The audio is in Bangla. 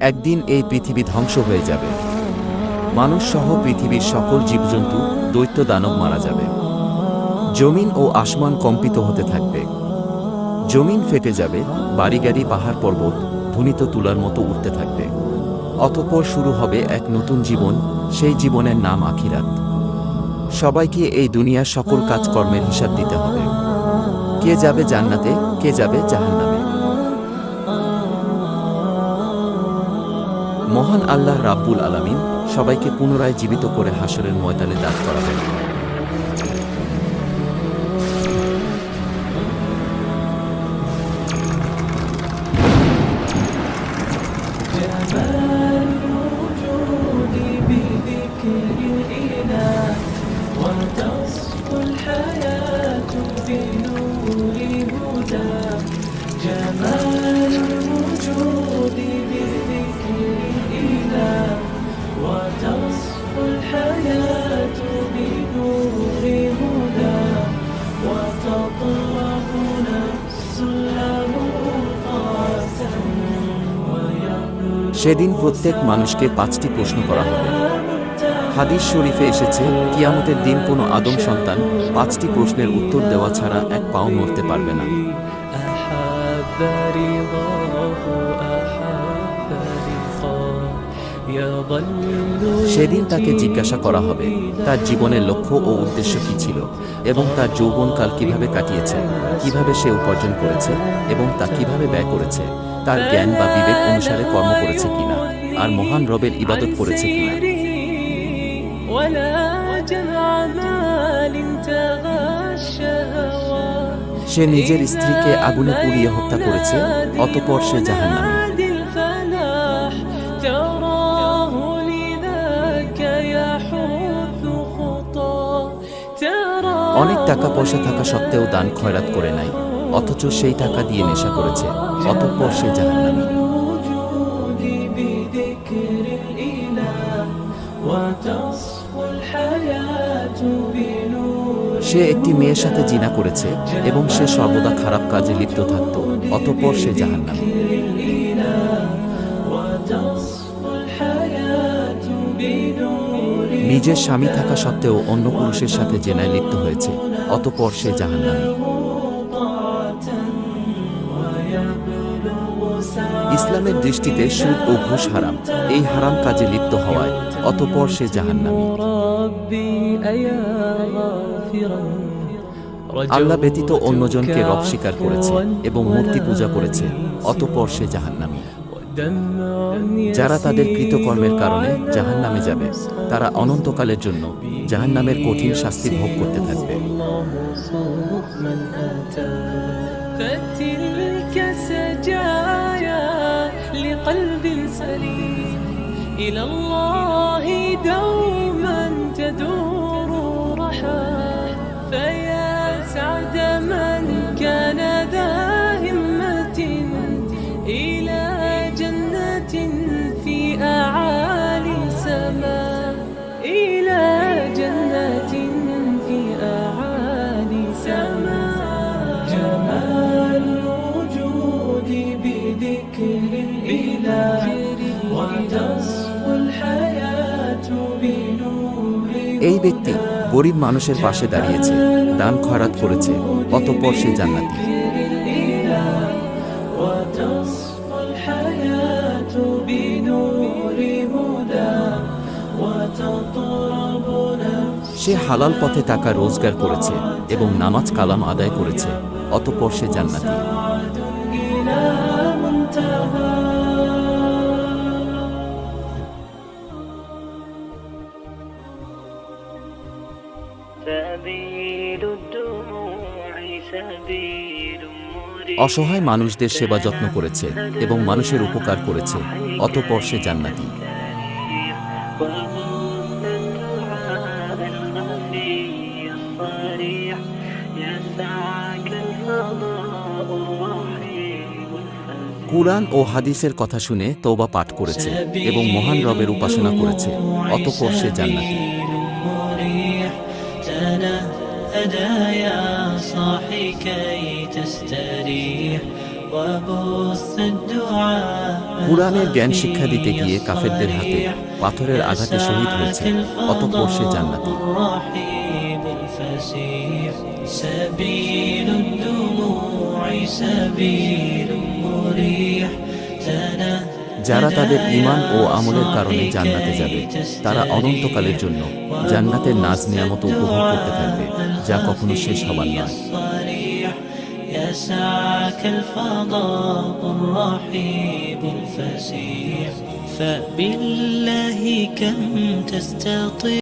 একদিন এই পৃথিবী ধ্বংস হয়ে যাবে। মানুষ সহ পৃথিবীর সকল জীবজন্তু দৈত্য দানব মারা যাবে। জমিন ও আসমান কম্পিত হতে থাকবে। জমিন ফেটে যাবে, বাড়িগাড়ি, পাহাড় পর্বত ধ্বনিত তুলার মতো উঠতে থাকবে। অতঃপর শুরু হবে এক নতুন জীবন, সেই জীবনের নাম আখিরাত। সবাইকে এই দুনিয়ার সকল কাজকর্মের হিসাব দিতে হবে। কে যাবে জান্নাতে, কে যাবে জাহান্নামে। মহান আল্লাহ রাব্বুল আলামিন সবাইকে পুনরায় জীবিত করে হাসরের ময়দানে দাঁড় করাবেন بذكر الإله وتصفو الحياة بنور هدى جمال الوجود وتصفو الحياة بنور هدى وتطرق نفس له طاعة ويبلغ সেদিন প্রত্যেক মানুষকে পাঁচটি প্রশ্ন করা হবে হাদিস শরীফে এসেছে কিয়ামতের দিন কোনো আদম সন্তান পাঁচটি প্রশ্নের উত্তর দেওয়া ছাড়া এক পাও নড়তে পারবে না সেদিন তাকে জিজ্ঞাসা করা হবে, তার জীবনের লক্ষ্য ও উদ্দেশ্য কি ছিল এবং তার যৌবনকাল কীভাবে কাটিয়েছে, কীভাবে সে উপার্জন করেছে এবং তা কীভাবে ব্যয় করেছে, তার জ্ঞান বা বিবেক অনুসারে কর্ম করেছে কিনা, আর মহান রবের ইবাদত করেছে কিনা। সে নিজের স্ত্রীকে আগুনে পুড়িয়ে হত্যা করেছে, অতপর সে জাহান্নামী। অনেক টাকা পয়সা থাকা সত্ত্বেও দান খয়রাত করে নাই অথচ সেই টাকা দিয়ে নেশা করেছে অতঃপর সে জাহান্নামী الوجود بذكر الإله وتصفو الحياة بنور সে একটি মেয়ের সাথে জিনা করেছে এবং সে সর্বদা খারাপ কাজে লিপ্ত থাকত অতঃপর সে জাহান্নামী الإله وتصفو الحياة بنور নিজের স্বামী থাকা সত্ত্বেও অন্য পুরুষের সাথে জেনায় লিপ্ত হয়েছে, অতপর সে জাহান নামে ইসলামের দৃষ্টিতে সুদ ও ঘুষ হারাম, এই হারাম কাজে লিপ্ত হওয়ায়, অতপর সে জাহান নামে আল্লাহ ব্যতীত অন্যজনকে রব স্বীকার করেছে এবং মূর্তি পূজা করেছে, অতপর সে জাহান নামে যারা তাদের কৃতকর্মের কারণে জাহান্নামে যাবে তারা অনন্তকালের জন্য জাহান্নামের কঠিন শাস্তি ভোগ করতে থাকবে من أتى فتلك سجايا لقلب سليم إلى الله এই ব্যক্তি গরিব মানুষের পাশে দাঁড়িয়েছে, দান খরাত করেছে, অতঃপর সে জান্নাতি। সে হালাল পথে টাকা রোজগার করেছে এবং নামাজ কালাম আদায় করেছে, অতঃপর সে জান্নাতি। অসহায় মানুষদের সেবা যত্ন করেছে এবং মানুষের উপকার করেছে, অতপর সে জান্নাতি। কুরআন ও হাদিসের কথা শুনে তোবা পাঠ করেছে এবং মহান রবের উপাসনা করেছে, অতপর সে জান্নাতি। تنهدى يا صاحي كي تستريح وبث الدعاء কুরআনের জ্ঞান শিক্ষা দিতে গিয়ে কাফেরদের হাতে পাথরের আঘাতে শহীদ হয়েছে অতঃপর সে জান্নাতি الرحيب الفسيح سبيل الدموع سبيل مريح যারা তাদের ঈমান ও আমলের কারণে জান্নাতে যাবে তারা অনন্তকালের জন্য জান্নাতের নাজ নিয়ামত উপভোগ করতে থাকবে যা কখনো শেষ হবার নয় الصريح يسعك الفضاء الرحيب الفسيح فبالله كم تستطيع